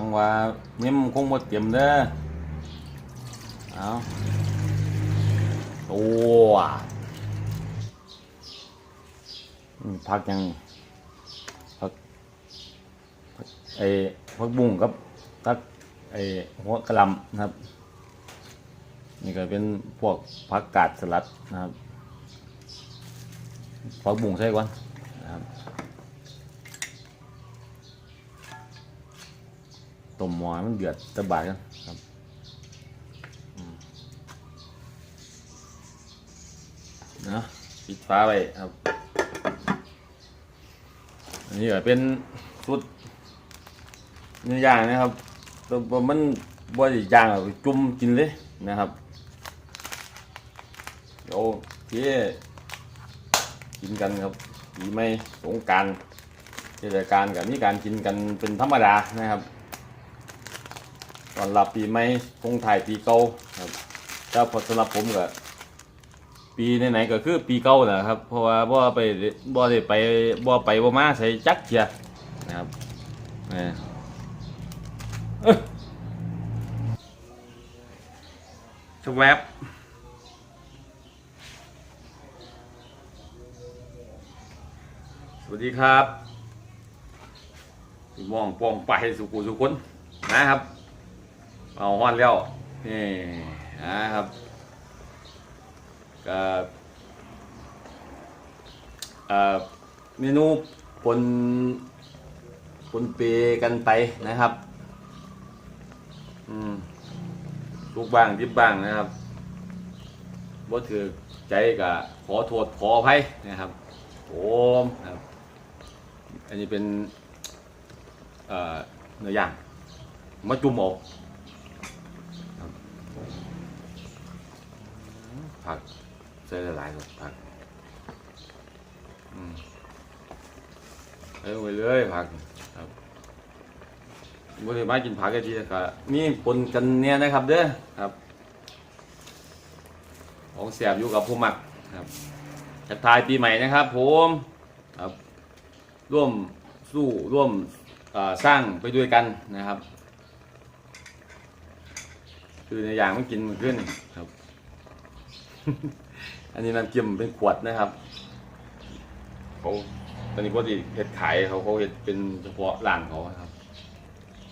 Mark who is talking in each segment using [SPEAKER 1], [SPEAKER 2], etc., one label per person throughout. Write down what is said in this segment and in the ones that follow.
[SPEAKER 1] วังว่าเนิ่ยมคงหมดเตรียมเด้อเอาโอ้อืมพักยังพักไอ้พักบุ้งกับตักไอ้หัวกระลำนะครับ นี่ก็เป็นพวกผักกาดสลัดนะครับผักบุ้งใส่ก่อนนะครับ ต้มหม้อมันเดือดตะบาดกันครับนะปิดฟ้าไว้ครับ อันนี้ก็เป็นสุดเนื้อย่างนะครับแต่ว่ามันบ่ได้ย่างหรอจุ่มกินเลยนะครับเดี๋ยวพี่กินกันครับปีไม่สงการเทศกาลกับนี่การกินกันเป็นธรรมดานะครับ ตอนรับปีใหม่คงถ่ายปีเก่าครับถ้าพอสำหรับผมก็ปีไหนๆก็คือปีเก่าแหละครับ เพราะว่าบ่ไปบ่ได้ไปบ่ไปบ่มาใส่จักเทียนะครับเออเอ้ยสวบสวัสดีครับพี่มองปองไปสุกุสุคนนะครับ เอาห้อนแล้วนี่นะครับก็เอ่อเมนูปนปนเปกันไปนะครับอืมทุกบ้างทิบบ้างนะครับบ่ถือใจก็ขอโทษขออภัยนะครับโอมครับ อันนี้เป็นเอ่อเนื้อย่างมะจุ่มเอาครับ ผักใส่หลายๆครับผักอืมเอาไปเลยผักครับบริมากินผักกันทีนะครับมีปนกันเนี่ยนะครับ เด้อครับ ของเสียบอยู่กับผู้หมักครับทักทายปีใหม่นะครับ ผมครับร่วมสู้ร่วมสร้างไปด้วยกันนะครับ คือในอย่างมันกินมันขึ้นครับ อันนี้น้ำจิ้มเป็นขวดนะครับเขาตอนนี้ปกติเห็ดขายเขาเขาเห็ดเป็นเฉพาะร้านเขาครับ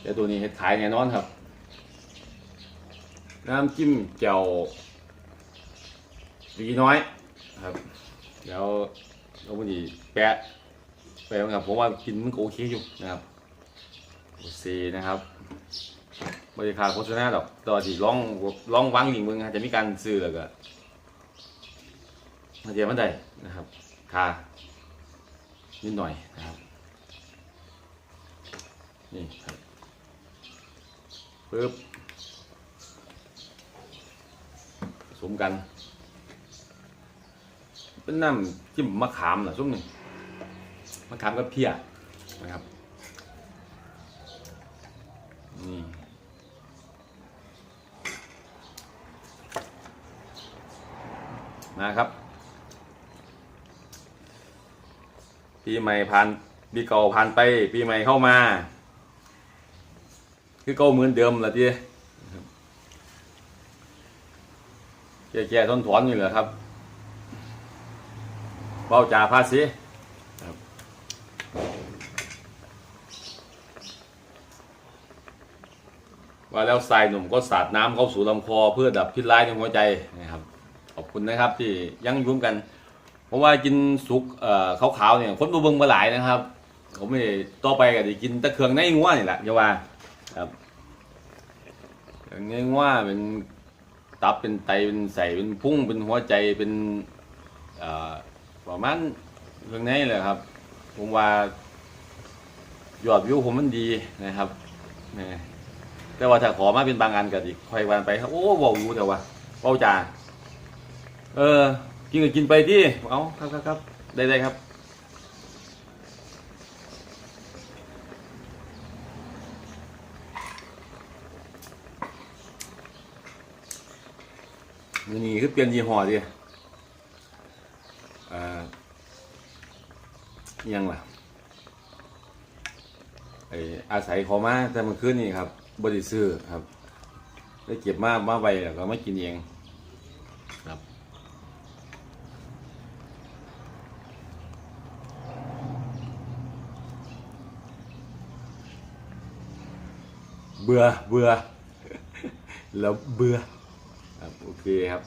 [SPEAKER 1] แต่ตัวนี้เห็ดขายแน่นอนครับ น้ำจิ้มแจ่วดีน้อยครับเดี๋ยวเราพอดีแปะไปบ้างครับผมว่ากินมันโอเคอยู่นะครับโอเคนะครับบริการโฆษณาดอกต่อที่ลองลองวางลิงมึงอาจจะมีการซื้อแล้วก็ มาเจอมันได้นะครับค่านิดหน่อยนะครับ นี่ครับปึ๊บผสมกัน เป็นน้ำจิ้มมะขามเหรอช่วงนี้มะขามกับเพียนะครับนี่มาครับ ปีใหม่ผ่านปีเก่าผ่านไป ปีใหม่เข้ามา คือเก่าเหมือนเดิมแหละทีแก่ๆทนถอนอยู่เหรอครับ เบ้าจ่าภาษีว่าแล้วทรายหนุ่มก็สาดน้ำเข้าสู่ลำคอเพื่อดับพิษร้ายในหัวใจนะครับ ขอบคุณนะครับที่ยังยุ่มกัน เพราะว่ากินสุกเอ่อขาวๆเนี่ยคนดูเบิ่งมาหลายนะครับ ผมไม่ได้ต่อไปก็จะกินแตะเครื่องในงัวนี่แหละจะว่าครับเครื่องในงัวเป็นตับเป็นไตเป็นใส่เป็นพุ่งเป็นหัวใจเป็นเอ่อประมาณเรื่องนี้เลยครับ ผมว่ายอดวิวผมมันดีนะครับนี่แต่ว่าถ้าขอมาเป็นบางอันก็ดิค่อยวันไปครับ โอ้เว้ารู้แต่ว่าเว้าจ่าเออ กินก็กินไปที่เอาครับครับครับได้ได้ครับมือนี้คือเปลี่ยนยี่ห้อดิอ่ายังล่ะไออาศัยขามาแต่เมื่อคืนนี่ครับบริซื้อครับ ได้เก็บมามาไว้แล้วก็ไม่กินเองครับ เบื่อเบื่อแล้วเบื่อครับโอเคครับ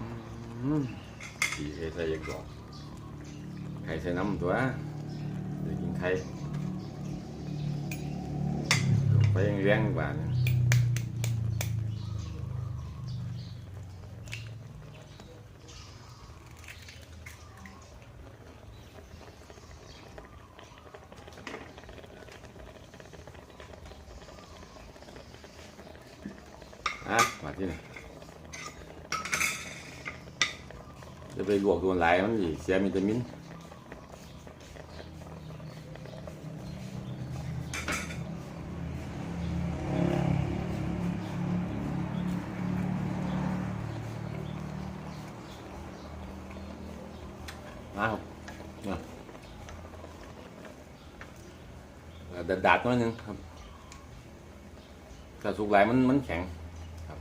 [SPEAKER 1] อืมดีใส่ยังดอกไข่ใส่น้ำตัวเดี๋ยวกินไข่ไปยังแรงกว่านะ อะมาที่นี่จะไปลวกโดนหลายมันสิเสียวิตามินมาครับมาเอ่อดัดดัดๆหน้อยหนึงครับถ้าสุกหลายมันมันแข็งครับ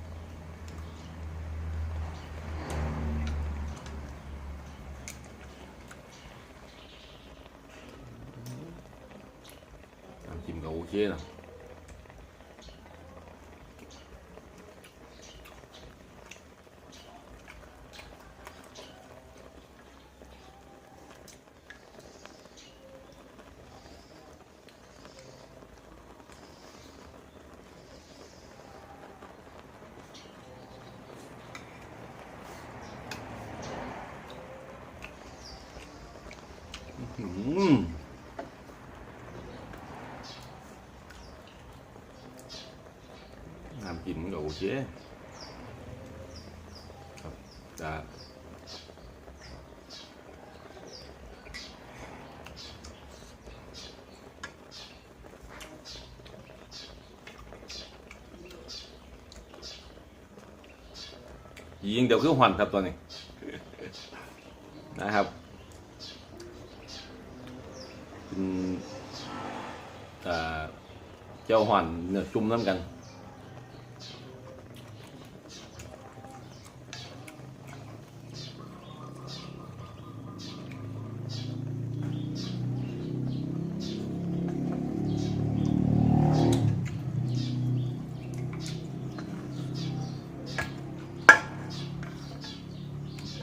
[SPEAKER 1] น้ำจิ้มก็โอเคนะอืม น้ำจิ้มมันก็โอเคครับจะยิงเดี๋ยวคือหวันครับตัวนี้ นะครับเป็นเอ่อเจ้าหวันเนื้อจุ่มน้ำกัน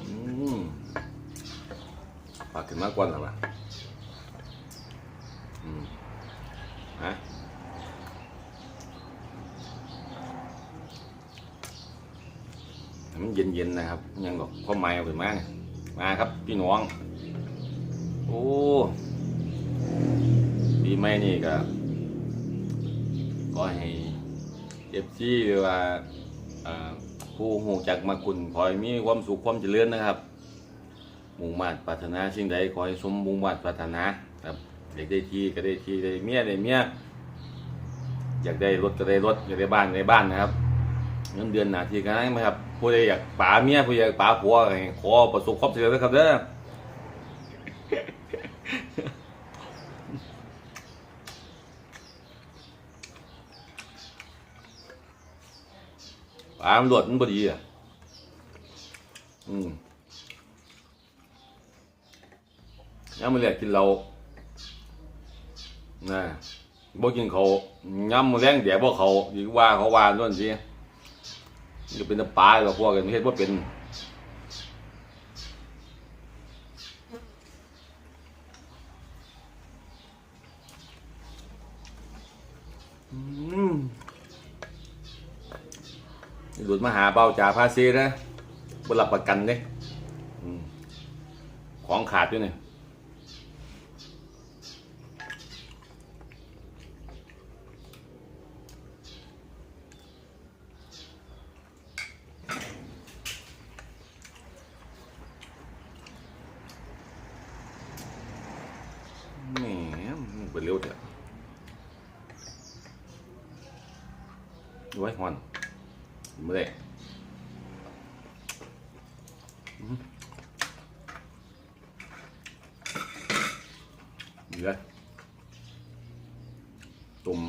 [SPEAKER 1] อืม ปากขึ้นมากกว่าหรอวะอืมฮะมันเย็นๆนะครับ ยังบอกข้อไม้เอาขึ้นมาเนี่ยมาครับพี่น้อง โอ้ปีใหม่นี่ก็ก็ให้เอฟซีหรือว่าอ่าผู้หูจักมาคุณขอให้มีความสุขความเจริญนะครับ มุ่งมาตรปรารถนาสิ่งใดขอให้สมมุ่งมาตรปรารถนาครับอยากได้ที่ก็ได้ที่ได้เมียได้เมียอยากได้รถก็ได้รถอยากได้บ้านก็ได้บ้านนะครับเงินเดือนหนาทีกันไหมครับผู้ใดอยากป๋าเมียผู้ใดอยากป๋าผัวก็ให้ขอประสบความสำเร็จนะครับเด้อป๋ามันรวดมันบดีอะอืม ย้ำมาเรียกกินเรานะบ่กินเขาวย้ำมาแรงเดี๋ยวบ่เขาดีกว่าเขาว่าด้วยสินี่เป็นตะปลากับพวกกันเห็นว่เป็นหลุดมาหาเบาจ่าพาซีนะบนหลับประกันเนี่ยของขาดอยู่เนี่ย เลยตุ่ม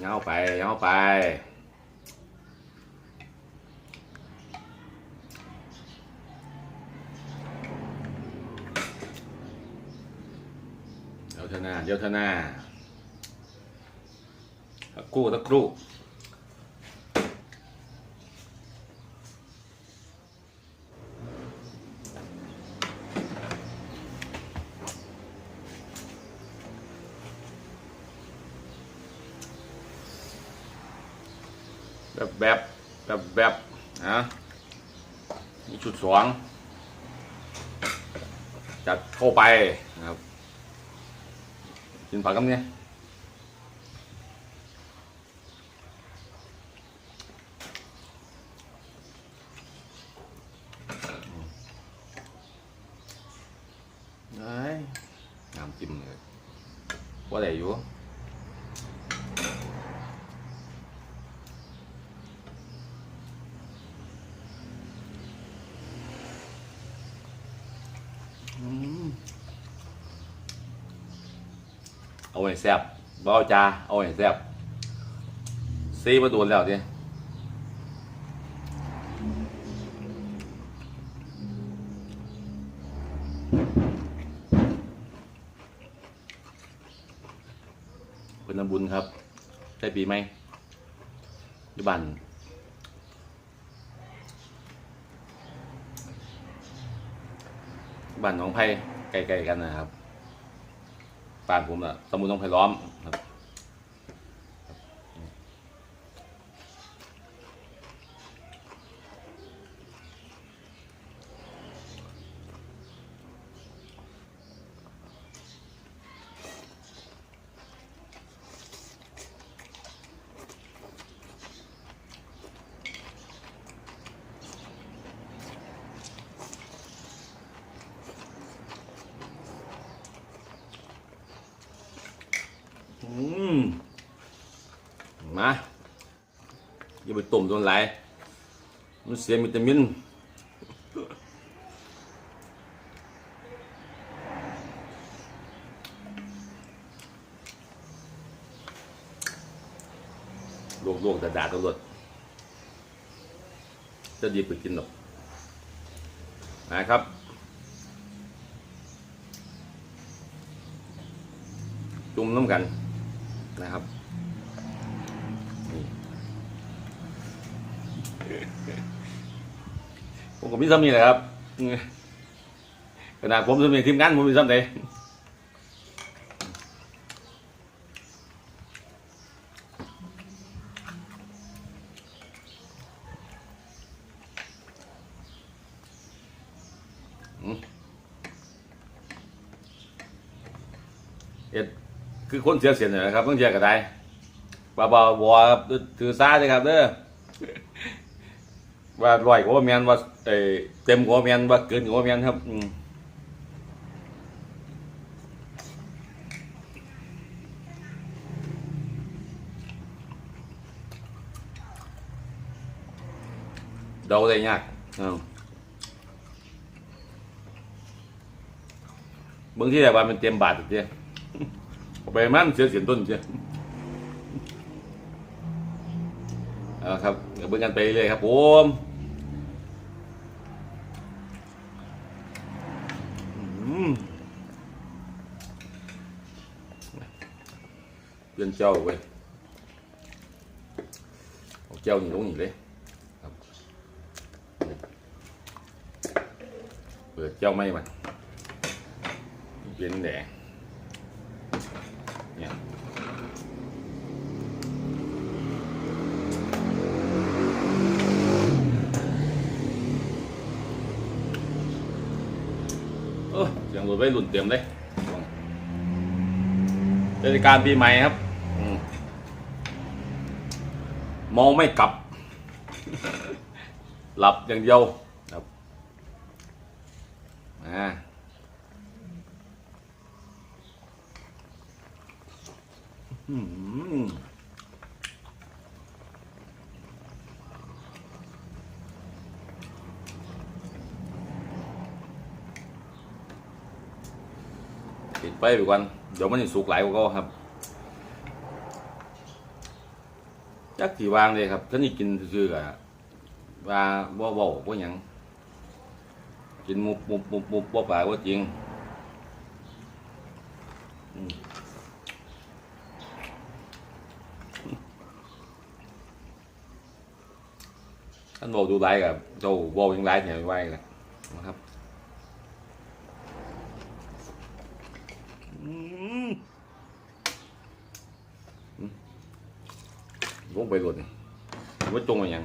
[SPEAKER 1] เงาไปเงาไปเดี๋ยวเท่านาเดี๋ยวเท่านาสักครู่สักครู่ นี่ชุดสองจัดเข้าไปนะครับกินผักกับเนี่ยไอ้ยน้ำจิ้มเลยว่าได้อยู่อืม เอาไว้ แซ่บบ่เอาจ้าเอาไว้แซ่บซีมาโดนแล้วเนี่ยเป็นน้ำบุญครับใช่ปีไหมยุบันบ้านหนองไผ่ไกลๆกันนะครับ บ้านผมอะสมุนต้องไผ่ล้อมครับอืม มาอย่าไปต้มโดนไหลมันเสียวิตามินลวกลวกๆด่าๆตำรวจจะดีไปกินหรอกนะครับจุ่มน้ำกันนะครับ ผมก็มีซ้ำนี่แหละครับขนาดผมจะมีทีมงานผมมีซ้ำไหนเอ็ดคือคนเสียเสียนนะครับต้องเจอกันได้บาบาบัวครับถือซาเลยครับเด้อ ว่าร้อยกว่าแมนว่าเอเต็มกว่าแมนว่าเกินกว่าแมนครับอืเดาได้ยากบางทีแบบว่ามันเต็มบาทเจ้าไปมันเสียเสียนต้นเชียวเอาครับเดี๋ยวเบิ่งกันไปเรื่อยครับผม เลี่ยนเจ้าเว้ยเอาเจ้านี่ลงนี่เลยครับเปิดเจ้าไม่มันเปลี่ยนแดงเนี่ยเออเสียงรถไว้รุ่นเต็มเลยเทศกาลปีใหม่ครับอืมเมองไม่กลับ หลับอย่างเดียวครับอ่าอืมปิดไฟไปก่อนเดี๋ยวมันจะสุกหลายกว่าเขาครับ จักสีวางเลยครับท่านี่กินซื่อๆกะว่าบ่บ่บ่หยังกินมุบมุบมุบมุบบ่ปากว่าจริงท่านบอกดูไลฟ์กับเจ้าบอกยังไลฟ์เนี่ยไว้กันะครับอืมอืมลง ไปหลดนี่ว่าจงอะไรยัง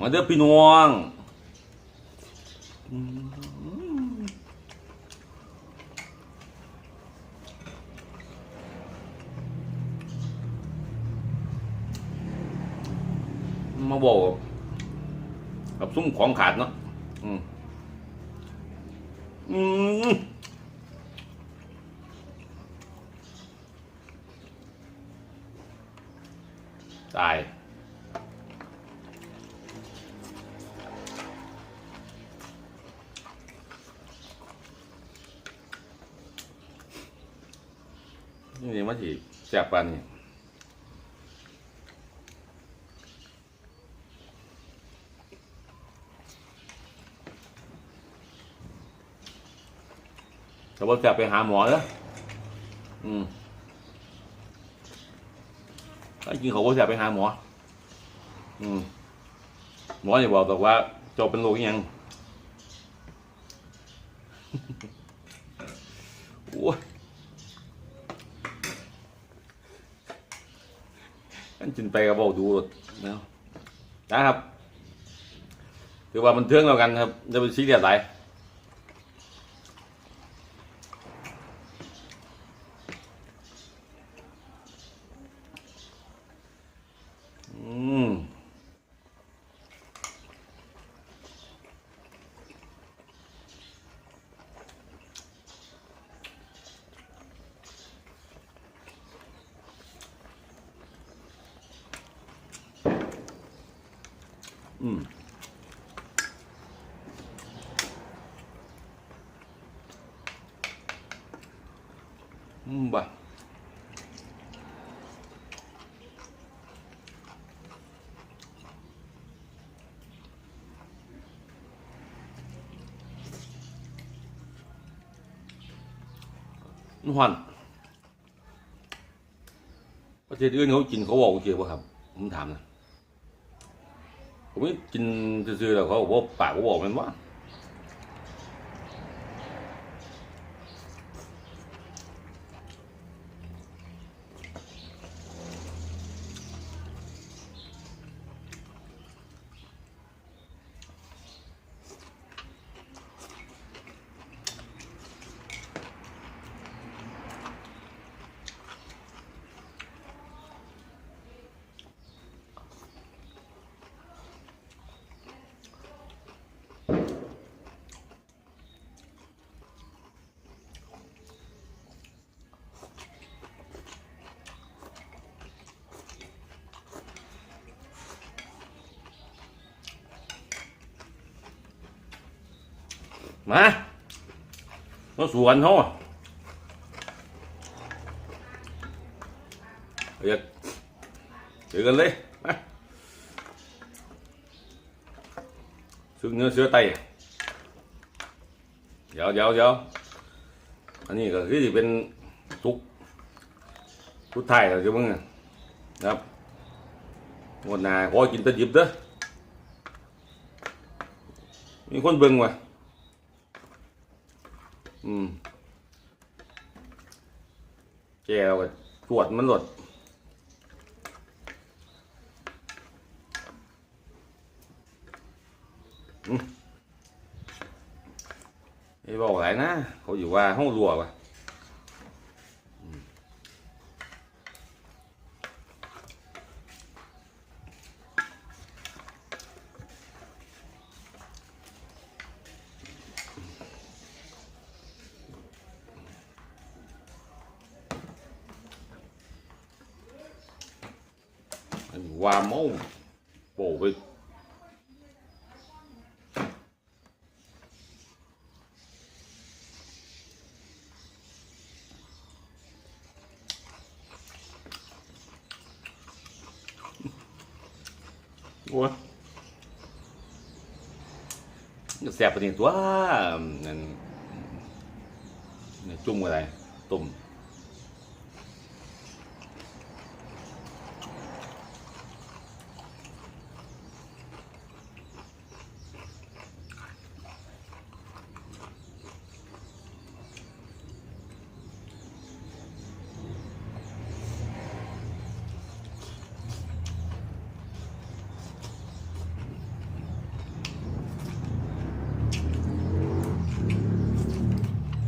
[SPEAKER 1] มาเด้อพี่น้องมมาบอกกับซุ้มของขาดเนาะอืมอืม นี่มันสิแซ่บปานนี่แต่ว่าแซ่บไปหาหมอเด้ออืมถ้จริงเขาก็จะไปหาหมอ อืมหมอจะบอกแต่ว่าจบเป็นโรคยัง โอ้ย กันจินไปกับบอกดูแล้วนะครับ คือว่ามันเทื่องแล้วกันครับจะเป็นซีเรียสอะไรอืม อืมอืมบ่ะนหวานประเทศอื่นเขากินเขาบอกเกี่ยวป่ะครับ ผมถามนะ ผมกินซื่อๆแล้วเขาบอกปากเขาบอกมันว่า มามาสวนเขาอะเรียกเจอกันเลยมาซึ่งเนื้อเสือไตเดี๋ยวเดี๋ยวเดี๋ยวอันนี้ก็คือเป็นทุกทุกไทยเราจะมึงอะนะครับงวดหนาขอกินตะดิบเด้อมีคนเบิ่งว่ะ อืมแกวก็ตรวจมันหลดอืมไอ้บอกอะไรนะเขาอยู่ว่าห้องรัวปะ guamón, bovik. Ủa? Xẹp thì quá. Nói chung rồi này Tùng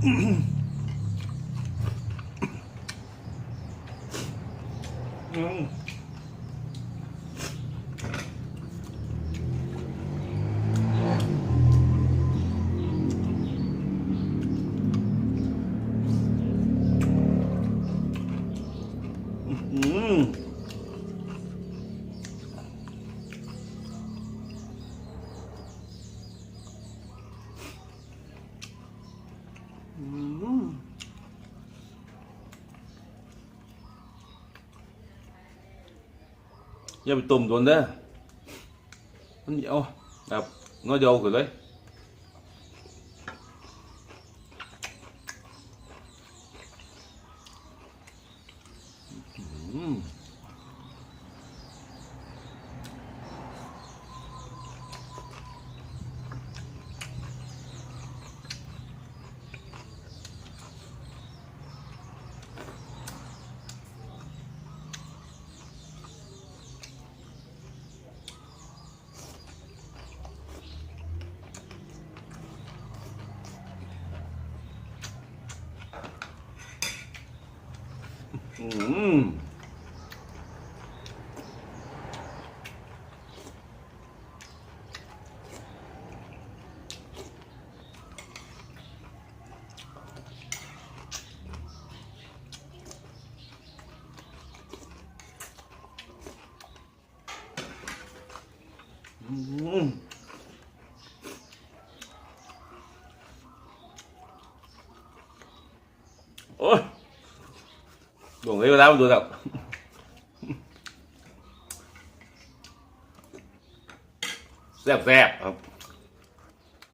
[SPEAKER 1] mm อย่าไปตุ่มโดนเด้อมันเดียวแบบน้อยเดียวขึ้นเลย อื ดวงเลยเวลามันดูแบบแซ่บๆครับ